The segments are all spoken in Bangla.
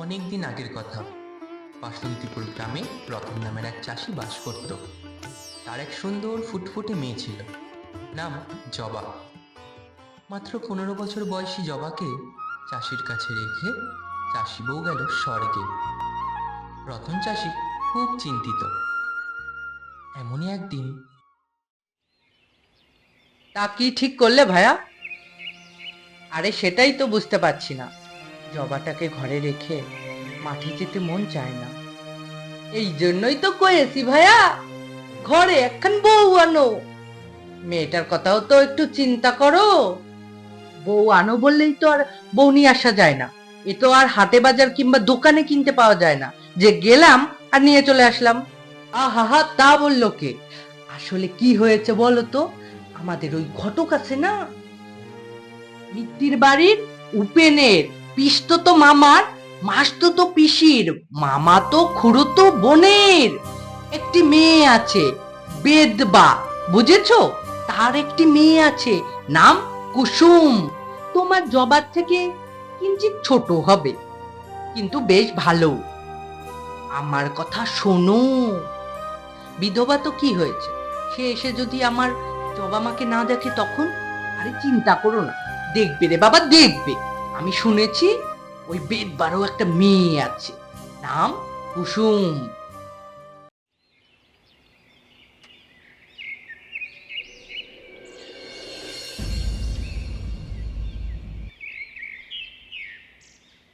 অনেক দিন আগের কথা। বাসন্তীপুর গ্রামে রতন নামের এক চাষি বাস করত। তার এক সুন্দর ফুটফুটে মেয়ে ছিল। নাম জবা। মাত্র পনেরো বছর বয়সী জবাকে চাষির কাছে রেখে চাষি বউ গেল স্বর্গে। রতন চাষি খুব চিন্তিত। এমনই একদিন তা কি ঠিক করলে ভাইয়া আরে সেটাই তো বুঝতে পারছি না। জবাটাকে ঘরে রেখে মাঠে যেতে মন চায় না। এই জন্যই তো কয়েছি ভাইয়া ঘরে একখান বউ আনো। মেয়েটার কথাও তো একটু চিন্তা করো। বউ আনো বললেই তো আর বউ নিয়ে আসা যায় না। এ তো আর হাটে বাজার কিংবা দোকানে কিনতে পাওয়া যায় না। যে গেলাম আর নিয়ে চলে আসলাম। আহা তা বলল কে? আসলে কি হয়েছে বলো তো? আমাদের ওই ঘটক আছে না? মিত্তির বাড়ির উপেনের। পিস্ত তো মামার, মাস্তো তো পিসির, মামা তো খুড়ো তো বোনের। একটি মেয়ে আছে, বেদবা, বুঝেছ? তার একটি মেয়ে আছে, নাম কুসুম। তোমার জবার থেকে কিঞ্চিত ছোট হবে, কিন্তু বেশ ভালো। আমার কথা শোনো। বিধবা তো কি হয়েছে? সে এসে যদি আমার জবা মাকে না দেখে তখন? আরে চিন্তা করো না। দেখবে রে বাবা, দেখবে। আমি শুনেছি ওই বেদবারও একটা মেয়ে আছে। নাম কুসুম।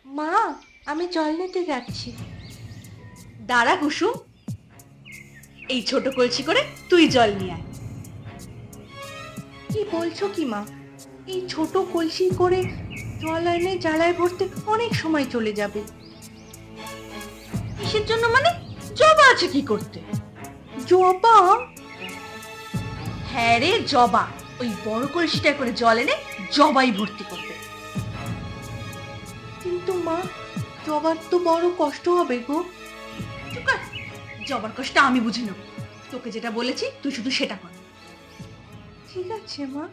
মা, আমি জল নিতে যাচ্ছি। দাঁড়া কুসুম। এই ছোট কলসি করে তুই জল নিয়ে আয়। কি বলছো কি মা? এই ছোট কলসি করে জল এনে জ্বালায় ভরতে অনেক সময় চলে যাবে। কিসের জন্য মানে? জবা আছে কি করতে? জবা? হ্যাঁ রে, জবা। ওই বড় কলসিটা করে জল এনে জবাই ভর্তি করতে। কিন্তু মা, জবার তো বড় কষ্ট হবে গো। জবার কষ্ট আমি বুঝে নেব তোকে যেটা বলেছি, তুই শুধু সেটা কর। ঠিক আছে মা।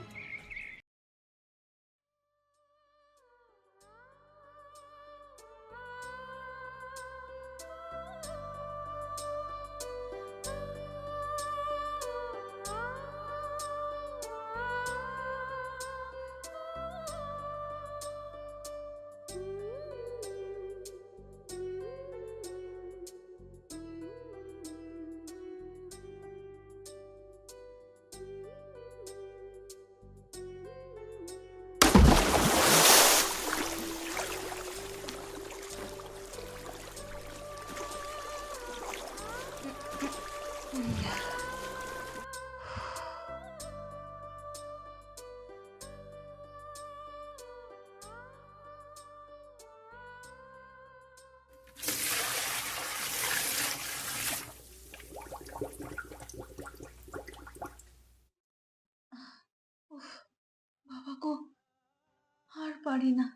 পারি না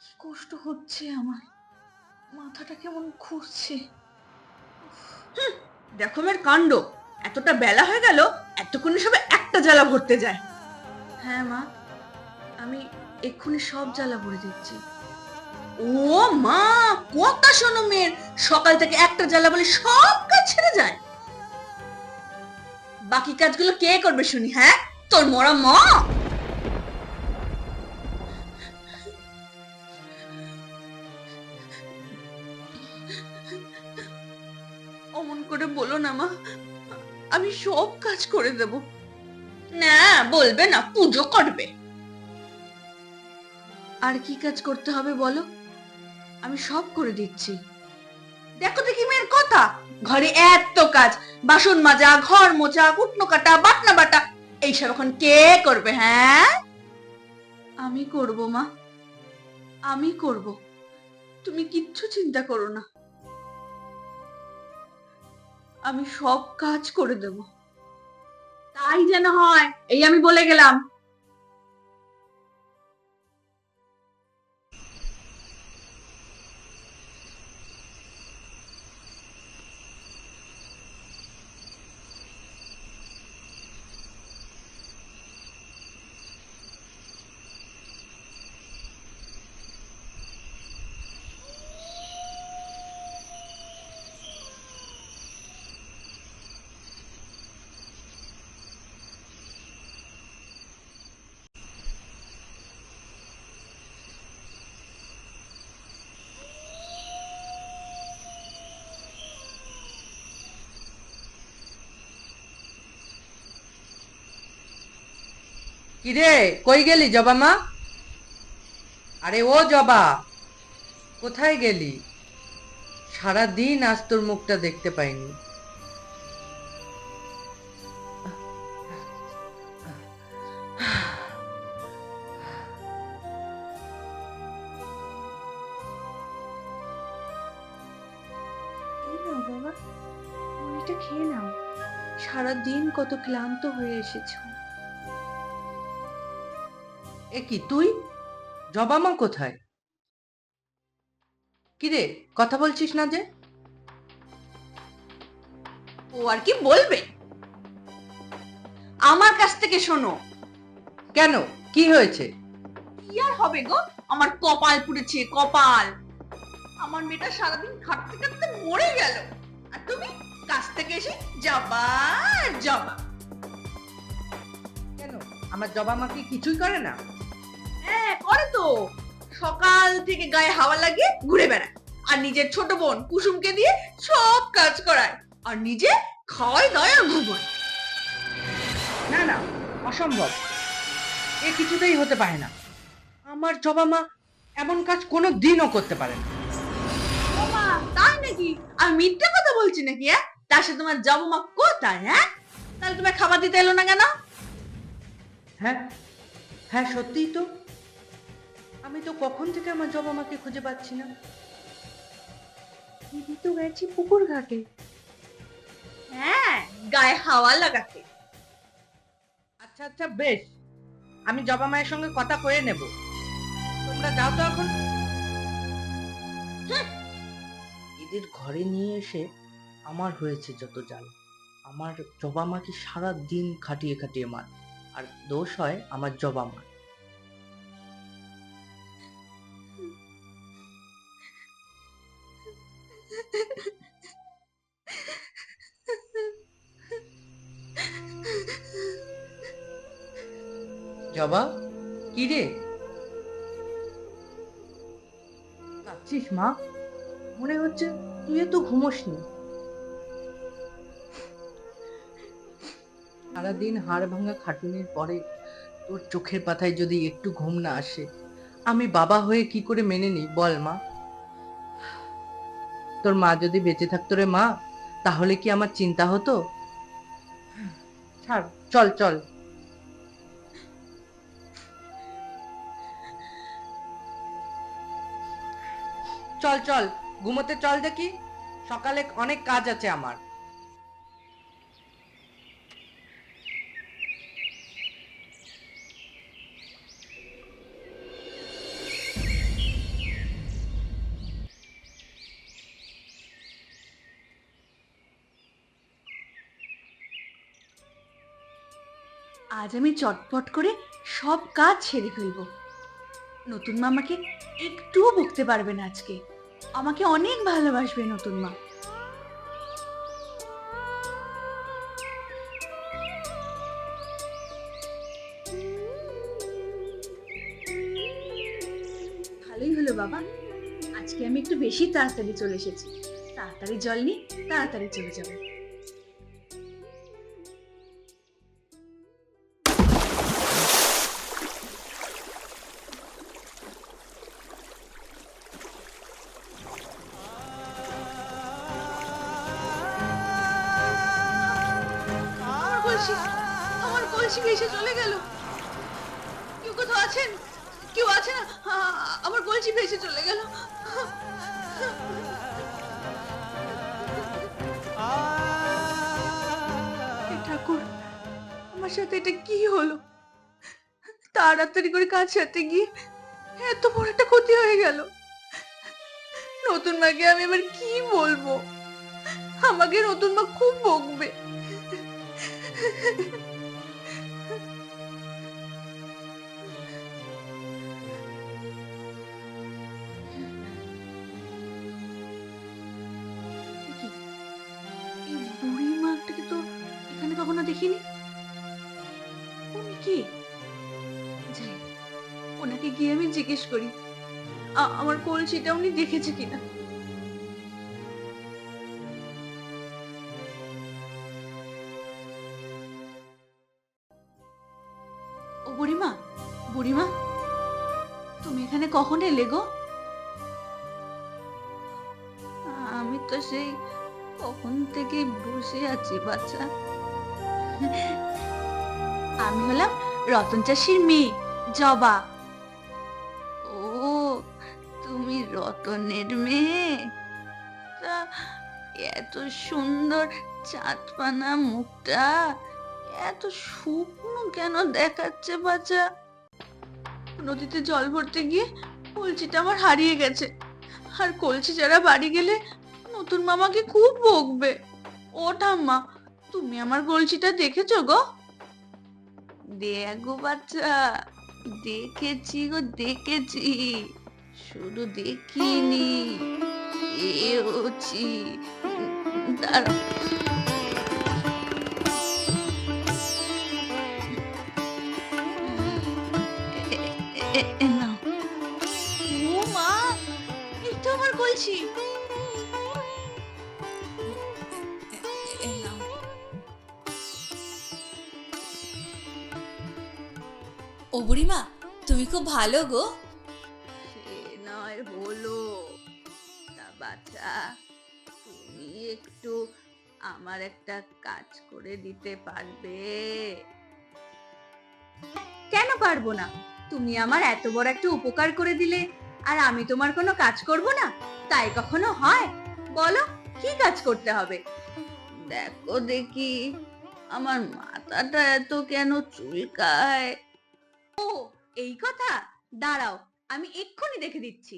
কি কষ্ট হচ্ছে আমার। মাথাটা কেমন ঘুরছে। দেখো মেয়ের কাণ্ড। এতটা বেলা হয়ে গেল এতক্ষণে সবে একটা জ্বালা ভরতে যায়। হ্যাঁ মা আমি এক্ষুনি সব জ্বালা ভরে দিচ্ছি। ও মা কথা শোনো মেয়ের। সকাল থেকে একটা জ্বালা বলে সব কাজ ছেড়ে যায়। বাকি কাজগুলো কে করবে শুনি হ্যাঁ? তোর মরা মা! বলো না, মা। আমি সব কাজ করে দেব। না, বলবে না, পুজো করবে। আর কি কাজ করতে হবে বলো? আমি সব করে দিচ্ছি। দেখো দেখি মেয়ের কথা। ঘরে এত কাজ। বাসন মাজা, ঘর মোচা কুটনো কাটা, বাটনা বাটা। এইসব এখন কে করবে হ্যাঁ? আমি করব, মা। আমি করব। তুমি কিচ্ছু চিন্তা করো না। আমি সব কাজ করে দেব। তাই যেন হয় এই আমি বলে গেলাম। কিরে, কই গেলি জবা মা? আরে ও জবা, কোথায় গেলি? সারা দিন আজ তোর মুখটা দেখতে পাইনি। খেয়ে নাও। সারা দিন কত ক্লান্ত হয়ে এসেছ। এ কি তুই? জবা মা কোথায়? কিরে কথা বলছিস না যে? ও আর কি বলবে? আমার কাছ থেকে শোনো। কেন? কি হয়েছে? কি আর হবে গো? আমার কপাল পুড়েছে কপাল। আমার মেয়েটা সারাদিন খাটতে খাটতে মরে গেল। আর তুমি কাছ থেকে এসে জবা যাবা কেন? আমার জবা মা কি কিছুই করে না। হ্যাঁ করে তো। সকাল থেকে গায়ে হাওয়া লাগিয়ে ঘুরে বেড়ায়। আর নিজের ছোট বোন কুসুমকে দিয়ে সব কাজ করায়। আর নিজে খাওয়াই দাওয়ায় আর ঘুমোয় না না অসম্ভব। এ কিছুতেই হতে পারে না। আমার জবা মা এমন কাজ কোনো দিনও করতে পারে না। মা তাই নাকি? আর মিথ্যে কথা বলছি নাকি হ্যাঁ? তার সাথে তোমার যাব মা কোথায় হ্যাঁ? তাহলে তোমার খাবার দিতে এলো না কেন? হ্যাঁ হ্যাঁ সত্যিই তো। আমি তো কখন থেকে আমার জবা মাকে খুঁজে পাচ্ছি না। দিদি তো গেছি পুকুর ঘাটে। হ্যাঁ গায়ে হাওয়া লাগাতে। আচ্ছা আচ্ছা বেশ। আমি জবা মায়ের সঙ্গে কথা কয়ে নেব। তোমরা যাও তো এখন। হ্যাঁ, এদের ঘরে নিয়ে এসে আমার হয়েছে যত জাল। আমার জবা মাকে সারা দিন খাটিয়ে খাটিয়ে মার। আর দোষ হয় আমার জবা মা জবা কি রে? কাঁদছিস মা? মনে হচ্ছে তুই তো ঘুমোসনি। সারাদিন হাড় ভাঙা খাটুনির পরে তোর চোখের পাতায় যদি একটু ঘুম না আসে আমি বাবা হয়ে কি করে মেনে নিই? বল মা। তোর মা যদি বেঁচে থাকতো রে মা তাহলে কি আমার চিন্তা হতো? ছাড়। চল চল। চল চল, ঘুমোতে চল দেখি। সকালে অনেক কাজ আছে আমার। আজ আমি চটপট করে সব কাজ ছেড়ে ফেলব। নতুন মা আমাকে একটুও বকতে পারবে না আজকে। আমাকে অনেক ভালোবাসবে নতুন মা। ভালোই হলো বাবা। আজকে আমি একটু বেশি তাড়াতাড়ি চলে এসেছি। তাড়াতাড়ি জল নিই তাড়াতাড়ি চলে যাব। আমার সাথে এটা কি হলো? তাড়াতাড়ি করে কাজ সাথে গিয়ে এত বড় একটা ক্ষতি হয়ে গেল। নতুন মাকে আমি এবার কি বলব? আমাকে নতুন মা খুব বকবে। জিজ্ঞেস করি আমার কলসিটা উনি দেখেছে কিনা? ও বুড়িমা তুমি এখানে কখন এলে গো? আমি তো সেই কখন থেকে বসে আছি বাচ্চা আমি হলাম রতন চাষির মেয়ে, জবা। রতনের মেয়ে। তা, এত সুন্দর চাঁদপানা মুখটা, এত শুকনো কেন দেখাচ্ছে বাচ্চা নদীতে জল ভরতে গিয়ে কলসিটা আমার হারিয়ে গেছে। আর কলসি যারা বাড়ি গেলে নতুন মামাকে খুব বকবে। ও ঠাম্মা, তুমি আমার কলসিটা দেখেছ গো? দেখো বাচ্চা দেখেছি গো, দেখেছি। শুধু দেখিনি এ- এ নাও। ও বুড়িমা তুমি খুব ভালো গো। নয় হলো। তা বাচ্চা তুমি একটু আমার একটা কাজ করে দিতে পারবে। কেন পারব না? তুমি আমার এত বড় একটা উপকার করে দিলে, আর আমি তোমার কোনো কাজ করব না? তাই কখনো হয়? বলো, কি কাজ করতে হবে? দেখো দেখি, আমার মাথাটা এত কেন চুলকায়? ও, এই কথা? দাঁড়াও আমি এক্ষুনি দেখে দিচ্ছি।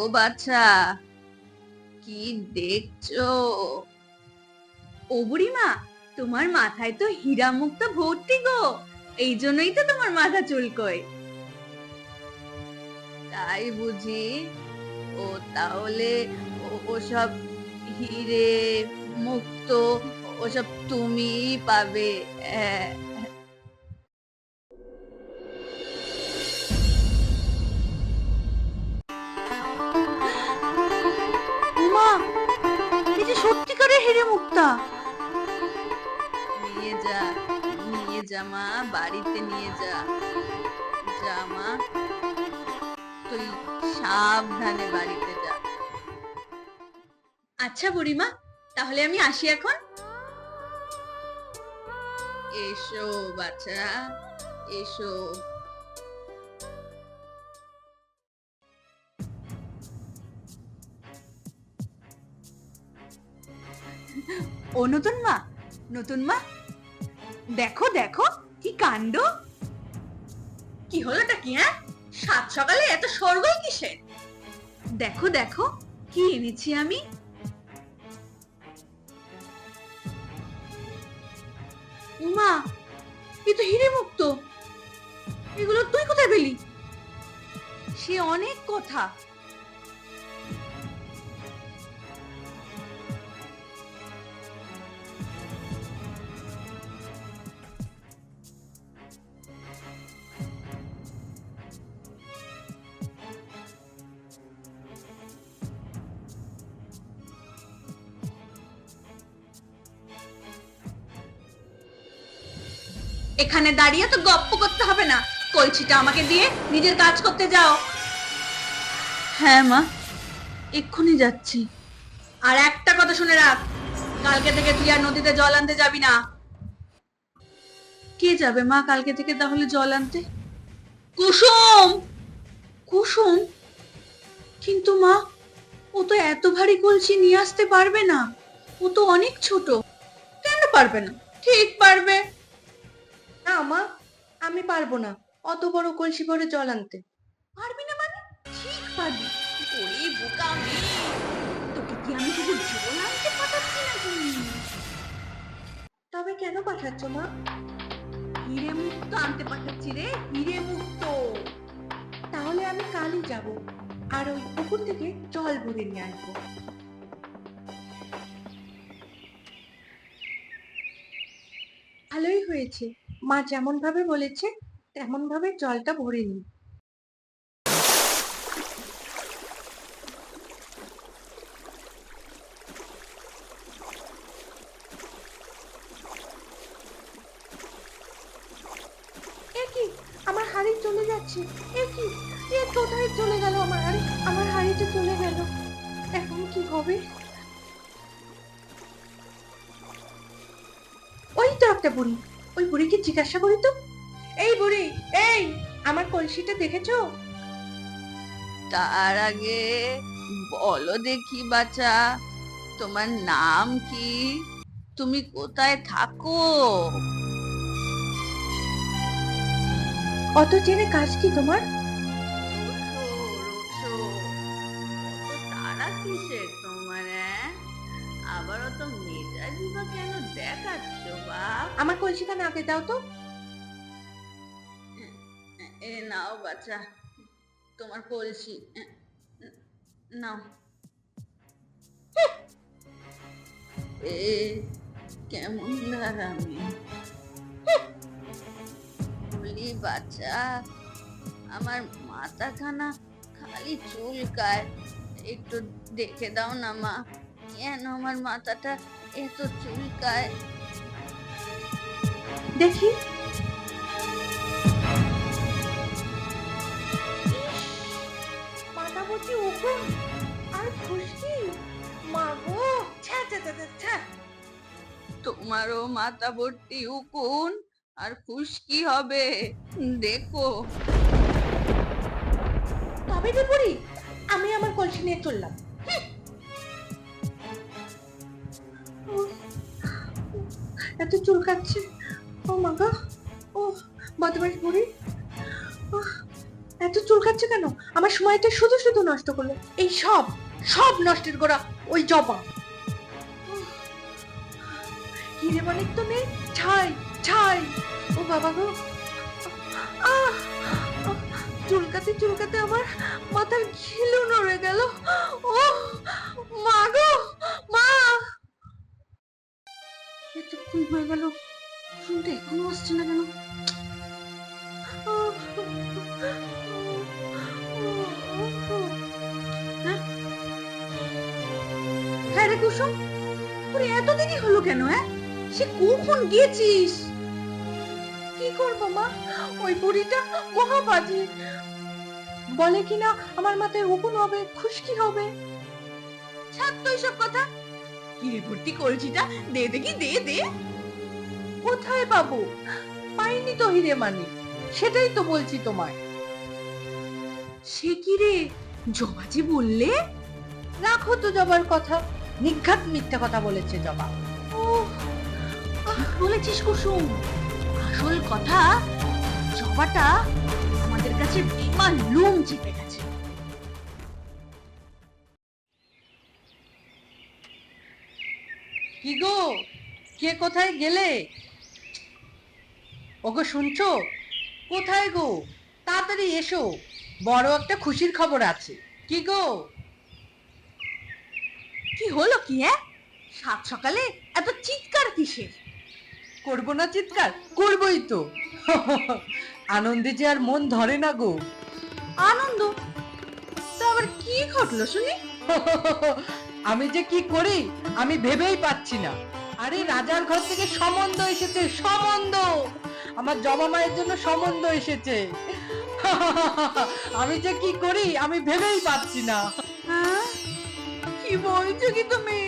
ও বাচ্চা কি দেখছ? ও বুড়িমা তোমার মাথায় তো হীরা মুক্ত ভর্তি গো। এই জন্যই তো তোমার মাথা চুলকোয়। তাই বুঝি? ও তাহলে ও- ওসব হিরে মুক্ত ওসব তুমি পাবে হ্যাঁ। সত্যিকারের হিরে মুক্তা। নিয়ে যা নিয়ে যা মা বাড়িতে নিয়ে যা। যা মা। তুই সাবধানে বাড়িতে যা। আচ্ছা বুড়িমা তাহলে আমি আসি এখন। এসো বাচ্চা এসো। ও নতুন মা নতুন মা? দেখো দেখো কি কাণ্ড। কি হলোটা কি হ্যাঁ? সাত সকালে এত সরগোল কিসে দেখো দেখো, কি এনেছি আমি? উমা, এ তো হিরে মুক্ত এগুলো তুই কোথায় পেলি? সে অনেক কথা। এখানে দাঁড়িয়ে তো গপ্প করতে হবে না। কলছিটা আমাকে দিয়ে নিজের কাজ করতে যাও। হ্যাঁ মা। এক্ষুনি যাচ্ছি। আর একটা কথা শুনে রাখ কালকে থেকে তুই আর নদীতে জল আনতে যাবি না। কে যাবে মা কালকে থেকে তাহলে জল আনতে? কুসুম! কুসুম? কিন্তু মা ও তো এত ভারী কলসি নিয়ে আসতে পারবে না। ও তো অনেক ছোট। কেন পারবে না? ঠিক পারবে। না মা আমি পারব না। অত বড় কলসি ভরে জল আনতে। পারবি না মানে? ঠিক পারবি। ওরে বোকা মেয়ে। তোকে কি আমি শুধু জল আনতে পাঠাচ্ছি নাকি? তবে কেন পাঠাচ্ছ মা? হিরে মুক্ত আনতে পাঠাচ্ছি রে হিরে মুক্ত। তাহলে আমি কালই যাব আর ওই পুকুর থেকে জল ভরে নিয়ে আসব। ভালোই হয়েছে। মা যেমন ভাবে বলেছে তেমন ভাবে জলটা ভরে নিই জিজ্ঞাসা করি তো। এই বুড়ি এই আমার কলসিটা দেখেছ? তার আগে বলো দেখি বাচ্চা তোমার নাম কি? তুমি কোথায় থাকো? অত জেনে কাজ কি তোমার? কলসিটা নাকে দাও তো। এ, নাও বাচ্চা, তোমার কলসি। নাও। এ, কেমন দাঁড়ামি বলি, বাচ্চা, আমার খালি চুলকায়। একটু দেখে দাও না মা, কেন আমার মাথাটা এত চুলকায়? দেখি। মাথা ভর্তি উকুন আর খুশকি? মাগো ছ্যা ছ্যা ছ্যা ছ্যা, ছ্যা। তোমারও মাথা ভর্তি উকুন আর খুশকি হবে দেখো। তবে রে বুড়ি আমি আমার কলসি নিয়ে চললাম। এত চুলকাচ্ছে ও মা গো, ও বদমাস বুড়ি। এত চুলকাচ্ছে কেন? আমার সময়টা শুধু শুধু নষ্ট করল। এই সব সব নষ্টের গোড়া ওই জবা। হিরে মানিক তো নেই ছাই ছাই। ও বাবা গো। চুলকাতে চুলকাতে আমার মাথার ঘিলু নড়ে গেল। ও, মা গো, মা। এতক্ষণ হয়ে গেল। শুনতে এখনও আসছে না কেন? হ্যাঁ? হ্যাঁ কুসুম, তোর এত দেরি হলো কেন হ্যাঁ? সে কখন গেছিস কি করব মা? ওই বুড়িটা মহাবাজি বলে কিনা আমার মাথায় উকুন হবে, খুশকি হবে? ছাড় তো সব কথা। হিরে ভর্তি কলসিটা দে দেখি, দে দে। কোথায় পাবো পাইনি তো হিরে মানি সেটাই তো বলছি তোমায়। সে কি রে? জবাজি বললে? রাখো তো জবার কথা। নিঘাত মিথ্যা কথা বলেছে জবা ও বলেছিস কুসুম। আসল কথা জবাটা আমাদের কাছে বিমা লুম চেপে গেছে। কি গো? কে কোথায় গেলে? ওগো শুনছো? কোথায় গো? তাড়াতাড়ি এসো। বড় একটা খুশির খবর আছে। কি গো? কি হলো কি হ্যাঁ? সাত সকালে এত চিৎকার কিসের? করব না চিৎকার? করবই তো। আনন্দে যে আর মন ধরে না গো। আনন্দ? তা আবার কি ঘটলো শুনি? আমি যে কি করি আমি ভেবেই পাচ্ছি না। আরে রাজার ঘর থেকে সম্বন্ধ এসেছে সম্বন্ধ আমার জবা মায়ের জন্য সম্বন্ধ এসেছে। আমি যে কি করি আমি ভেবেই পাচ্ছি না। হ্যাঁ? কি বলছো কি তুমি?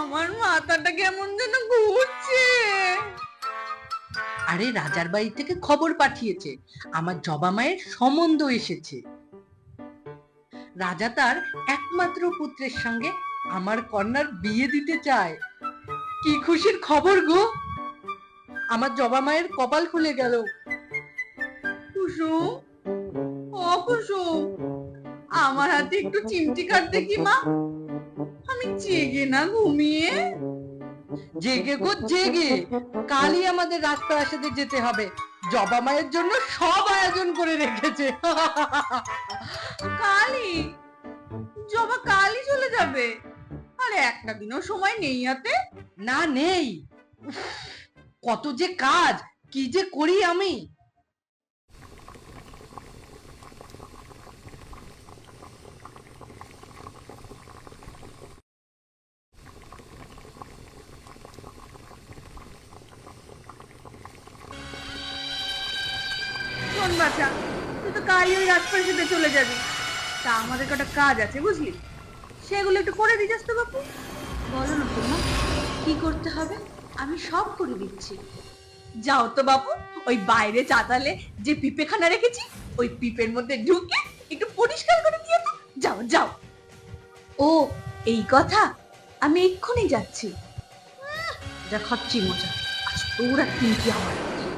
আমার মাথাটা কেমন যেন ঘুরছে। আরে রাজার বাড়ি থেকে খবর পাঠিয়েছে। আমার জবা মায়ের সম্বন্ধ এসেছে। রাজা তার একমাত্র পুত্রের সঙ্গে আমার কন্যার বিয়ে দিতে চায়। কি খুশির খবর গো? আমার জবা মায়ের কপাল খুলে গেল। কুসুম ও কুসুম আমার হাতে একটু চিমটি কাট দেখি মা। আমি জেগে না ঘুমিয়ে। জেগে গো, জেগে। কালই আমাদের রাজপ্রাসাদে যেতে হবে। জবা মায়ের জন্য সব আয়োজন করে রেখেছে। কালই, জবা কালই চলে যাবে। আরে একটা দিনও সময় নেই হাতে। না, নেই। কত যে কাজ, কি যে করি আমি? শোন বাছা, তাই ওই রাজপ্রাসাদে চলে যাবি। তা আমাদের কটা কাজ আছে, বুঝলি? সেগুলো একটু করে দিস তো বাপু। বলো না কি করতে হবে? আমি সব করে দিচ্ছি। যাও তো বাপু ওই বাইরে চাতালে যে পিপেখানা রেখেছি ওই পিপের মধ্যে ঢুকে একটু পরিষ্কার করে দিয়ে তো যাও যাও। ও এই কথা? আমি এক্ষুনি যাচ্ছি। যা খাচ্ছি মজা। আজ তোর একদিন কি আমার একদিন।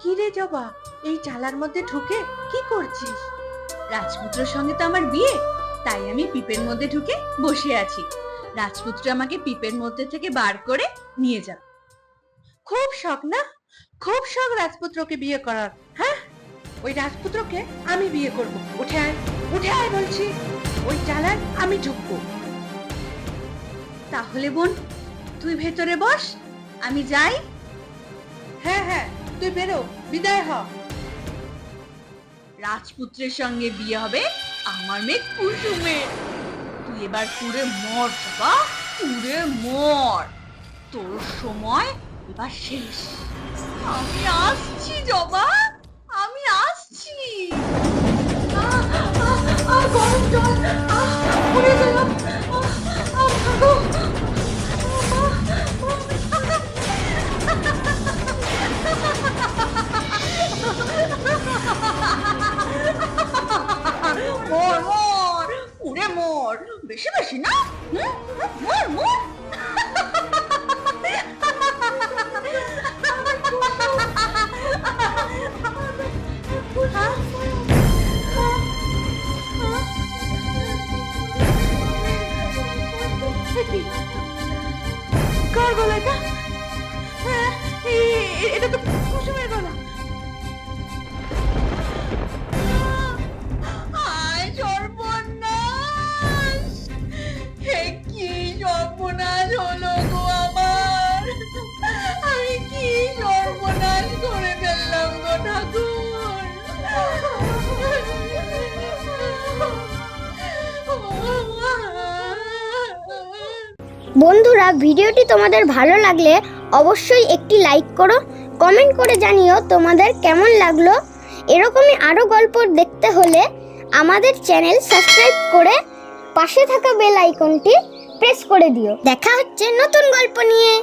কি রে জবা এই চালার মধ্যে ঢুকে কি করছিস? রাজপুত্রের সঙ্গে তো আমার বিয়ে, তাই আমি পিপের মধ্যে ঢুকে বসে আছি। রাজপুত্র আমাকে পিপের মধ্যে থেকে বার করে নিয়ে যাবে। খুব শখ না? খুব শখ রাজপুত্রকে বিয়ে করার। হ্যাঁ? ওই রাজপুত্রকে আমি বিয়ে করব। উঠে আয় উঠে আয় বলছি। ওই চালার আমি ঢুকবো। তাহলে বোন, তুই ভেতরে বস, আমি যাই। হ্যাঁ হ্যাঁ তুই বেরো, বিদায় হ। রাজপুত্রের সঙ্গে বিয়ে হবে আমার মেয়ে কুসুমের। তুই এবার পুরে মর বাবা পুরে মর। তোর সময় এবার শেষ। আমি আসছি জবা। আমি আসছি। গরম জল। আহ, পুড়ে মর মর উড়ে মর বেশি বেশি না? মর মর তোমাদের ভালো লাগলে অবশ্যই একটি লাইক করো কমেন্ট করে জানিও তোমাদের কেমন লাগল। এরকমই আরও গল্প দেখতে হলে আমাদের চ্যানেল সাবস্ক্রাইব করে পাশে থাকা বেল আইকনটি প্রেস করে দিও। দেখা হচ্ছে নতুন গল্প নিয়ে।